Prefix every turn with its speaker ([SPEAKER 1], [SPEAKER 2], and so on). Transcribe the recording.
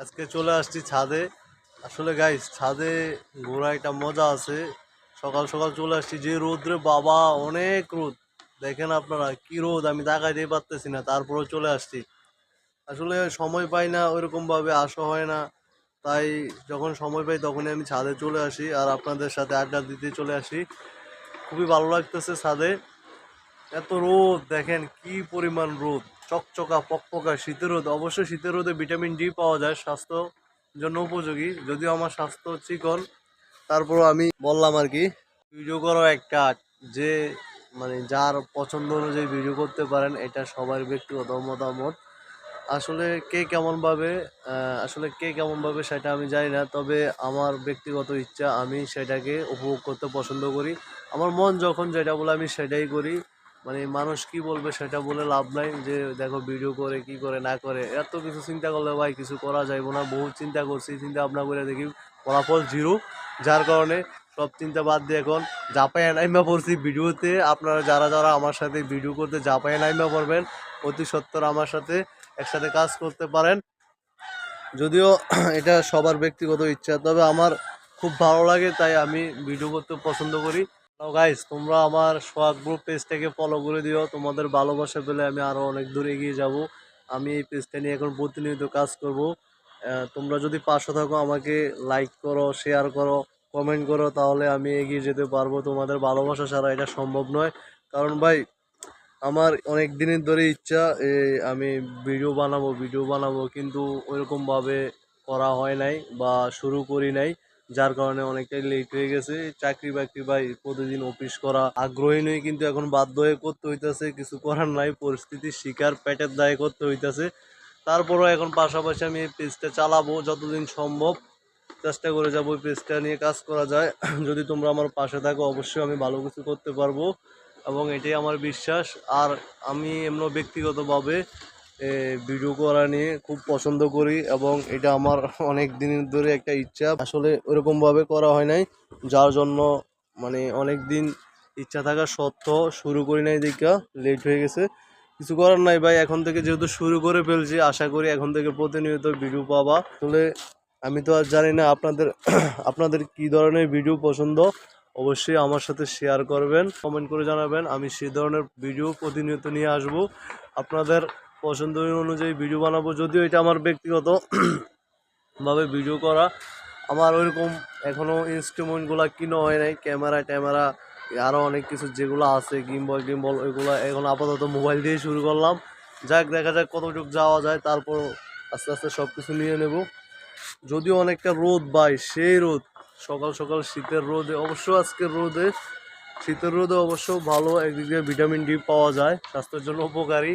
[SPEAKER 1] আজকে চলে আসছি ছাদে। আসলে গাইস ছাদে ঘোরা একটা মজা আছে। সকাল সকাল চলে আসছি, যে রোদ্রে বাবা, অনেক রোদ। দেখেন আপনারা, কি রোদ, আমি তাকাইতেই পারতেছি না। তারপরেও চলে আসছি। আসলে সময় পাই না ওইরকম ভাবে আসা হয় না। তাই যখন সময় পাই তখনই আমি ছাদে চলে আসি আর আপনাদের সাথে আড্ডা দিতে চলে আসি। খুবই ভালো লাগতেছে ছাদে। এত রোদ, দেখেন কি পরিমাণ রোদ। চকচকা, পকপকা শীতের রোদ অবশ্যই শীতের রোদে ভিটামিন ডি পাওয়া যায়, স্বাস্থ্য জন্য উপযোগী। যদিও আমার স্বাস্থ্য চিকন, তারপরও আমি বললাম আর কি ভিডিও করো একটা যে মানে যার পছন্দ অনুযায়ী ভিডিও করতে পারেন, এটা সবার ব্যক্তিগত মতামত। আসলে কে কেমনভাবে আসলে কে কেমনভাবে সেটা আমি জানি না, তবে আমার ব্যক্তিগত ইচ্ছা আমি সেটাকে উপভোগ করতে পছন্দ করি। আমার মন যখন যেটা বলে আমি সেটাই করি। মানে মানুষ কি বলবে সেটা বলে লাভ নাই যে, দেখো ভিডিও করে, কি করে, না করে, এত কিছু চিন্তা করলে ভাই কিছু করা যাইব না। বহু চিন্তা করছি, চিন্তা ভাবনা করে দেখি ফলাফল জিরো। যার কারণে সব চিন্তা বাদ দিয়ে এখন জাপায় নাইমা পড়ছি ভিডিওতে। আপনারা যারা যারা আমার সাথে ভিডিও করতে জাপায় নাইমা পড়বেন, অতি সত্তর আমার সাথে একসাথে কাজ করতে পারেন। যদিও এটা সবার ব্যক্তিগত ইচ্ছা, তবে আমার খুব ভালো লাগে, তাই আমি ভিডিও করতে পছন্দ করি। গাইস তোমরা আমার সোয়াগ গ্রুপ পেজটাকে ফলো করে দিও। তোমাদের ভালোবাসা পেলে আমি আরও অনেক দূর এগিয়ে যাব। আমি এই পেজটা নিয়ে এখন প্রতিনিয়ত কাজ করব। তোমরা যদি পাশে থাকো, আমাকে লাইক করো শেয়ার করো কমেন্ট করো, তাহলে আমি এগিয়ে যেতে পারব। তোমাদের ভালোবাসা ছাড়া এটা সম্ভব নয়। কারণ ভাই, আমার অনেক দিনের ধরে ইচ্ছা আমি ভিডিও বানাবো ভিডিও বানাবো, কিন্তু ওইরকমভাবে করা হয় নাই বা শুরু করি নাই। যার কারণে অনেকটাই লেট হয়ে গেছে। চাকরি বাকরি ভাই প্রতিদিন অফিস করা। আগ্রহী নই কিন্তু এখন বাধ্য হয়ে করতে হইতেছে। কিছু করার নাই পরিস্থিতির শিকার পেটের দায়ে করতে হইতেছে। তারপরও এখন পাশাপাশি আমি এই পেজটা চালাবো যতদিন সম্ভব। চেষ্টা করে যাব ওই পেজটা নিয়ে কাজ করা যায়। যদি তোমরা আমার পাশে থাকো, অবশ্যই আমি ভালো কিছু করতে পারব। এবং এটাই আমার বিশ্বাস। আর আমি এমন ব্যক্তিগতভাবে ভিডিও করা নিয়ে খুব পছন্দ করি এবং এটা আমার অনেক দিনের ধরে একটা ইচ্ছা। আসলে ওরকমভাবে করা হয় নাই। যার জন্য মানে অনেক দিন ইচ্ছা থাকা সত্ত্বেও শুরু করি নাই দেখা লেট হয়ে গেছে। কিছু করার নাই ভাই, এখন থেকে যেহেতু শুরু করে ফেলছি, আশা করি এখন থেকে প্রতিনিয়ত ভিডিও পাবা। আসলে আমি তো আর জানি না আপনাদের আপনাদের কি ধরনের ভিডিও পছন্দ, অবশ্যই আমার সাথে শেয়ার করবেন কমেন্ট করে জানাবেন। আমি সেই ধরনের ভিডিও প্রতিনিয়ত নিয়ে আসব। আপনাদের পছন্দ অনুযায়ী ভিডিও বানাবো। যদিও এটা আমার ব্যক্তিগত ভাবে ভিডিও করা। আমার ওইরকম এখনও ইনস্ট্রুমেন্টগুলো কিনা হয় নাই। ক্যামেরা ট্যামেরা আরও অনেক কিছু যেগুলো আছে গিম্বল গিম্বল ওইগুলো এখন আপাতত মোবাইল দিয়ে শুরু করলাম। যাক, দেখা যাক কতটুকু যাওয়া যায়, তারপর আস্তে আস্তে সব কিছু নিয়ে নেব। যদিও অনেকটা রোদ বাই সেই রোদ, সকাল সকাল শীতের রোদে, অবশ্য আজকে রোদে, শীতের রোদে অবশ্য ভালো একদিক দিয়ে ভিটামিন ডি পাওয়া যায়, স্বাস্থ্যের জন্য উপকারী।